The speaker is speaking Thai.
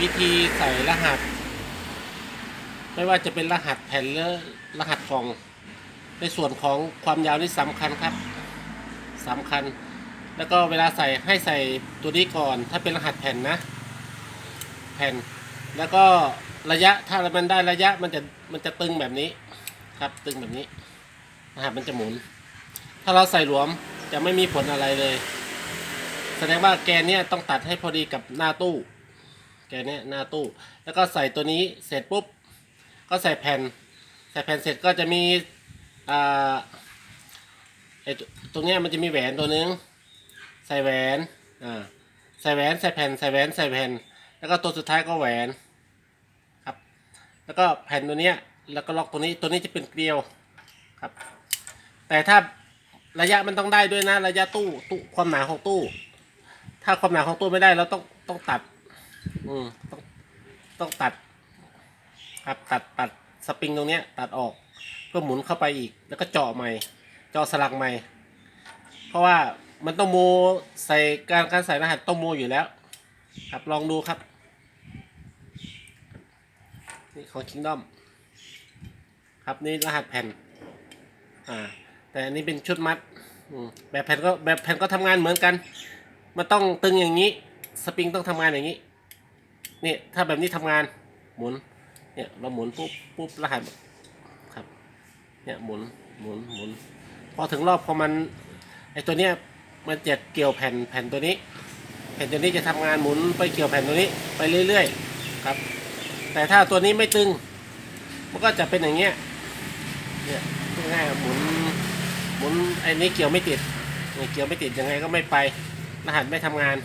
วิธีใส่รหัส ไม่ว่าจะเป็นรหัสแผ่นหรือรหัสกล่อง ในส่วนของความยาวนี่สำคัญครับสำคัญ แล้วก็เวลาใส่ให้ใส่ตัวนี้ก่อน ถ้าเป็นรหัสแผ่นนะ แผ่น แล้วก็ระยะถ้ามันได้ระยะมันจะมันจะตึงแบบนี้ครับตึงแบบนี้รหัสมันจะหมุน ถ้าเราใส่หลวมจะไม่มีผลอะไรเลย แสดงว่าแกนเนี่ยต้องตัดให้พอดีกับหน้าตู้ แกนเนี่ยหน้าตู้ แล้วก็ใส่ตัวนี้เสร็จปุ๊บ ก็ใส่แผ่น ใส่แผ่นเสร็จก็จะมีอ่าไอตรงเนี้ยมันจะมีแหวนตัวนึง ใส่แหวนอ่าใส่แหวนใส่แผ่นใส่แหวนใส่แผ่น แล้วก็ตัวสุดท้ายก็แหวนครับ แล้วก็แผ่นตัวเนี้ยแล้วก็ล็อกตัวนี้ตัวนี้จะเป็นเกลียวครับ แต่ถ้าระยะมันต้องได้ด้วยนะ ระยะตู้ตู้ความหนาของตู้ ถ้าความหนาของตู้ไม่ได้เราต้องต้องตัด อืมต้องต้องตัด ครับตัดตัดสปริงตรงเนี้ย ตัดออกเพื่อหมุนเข้าไปอีก แล้วก็เจาะใหม่ เจาะสลักใหม่ เพราะว่ามันต้องโมใส่การการใส่รหัสต้องโมอยู่แล้ว ครับลองดูครับนี่ของ Kingdom ครับนี่รหัสแผ่น อ่า แต่อันนี้เป็นชุดมัดแบบแผ่นก็แบบแผ่นก็ทำงานเหมือนกัน มันต้องตึงอย่างนี้ สปริงต้องทำงานอย่างนี้ นี่ถ้าแบบนี้ทำงานหมุน เนี่ยเราหมุนปุ๊บปุ๊บรหัสครับ เนี่ยหมุนหมุนหมุน พอถึงรอบพอมันไอตัวเนี้ยมันจะเกี่ยวแผ่นแผ่นตัวนี้ แผ่นตัวนี้จะทำงานหมุนไปเกี่ยวแผ่นตัวนี้ไปเรื่อยๆครับ แต่ถ้าตัวนี้ไม่ตึง มันก็จะเป็นอย่างเงี้ยเนี่ยง่ายๆหมุนหมุนไอ้นี้เกี่ยวไม่ติดเนี่ยเกี่ยวไม่ติดยังไงก็ไม่ไปรหัสไม่ทำงาน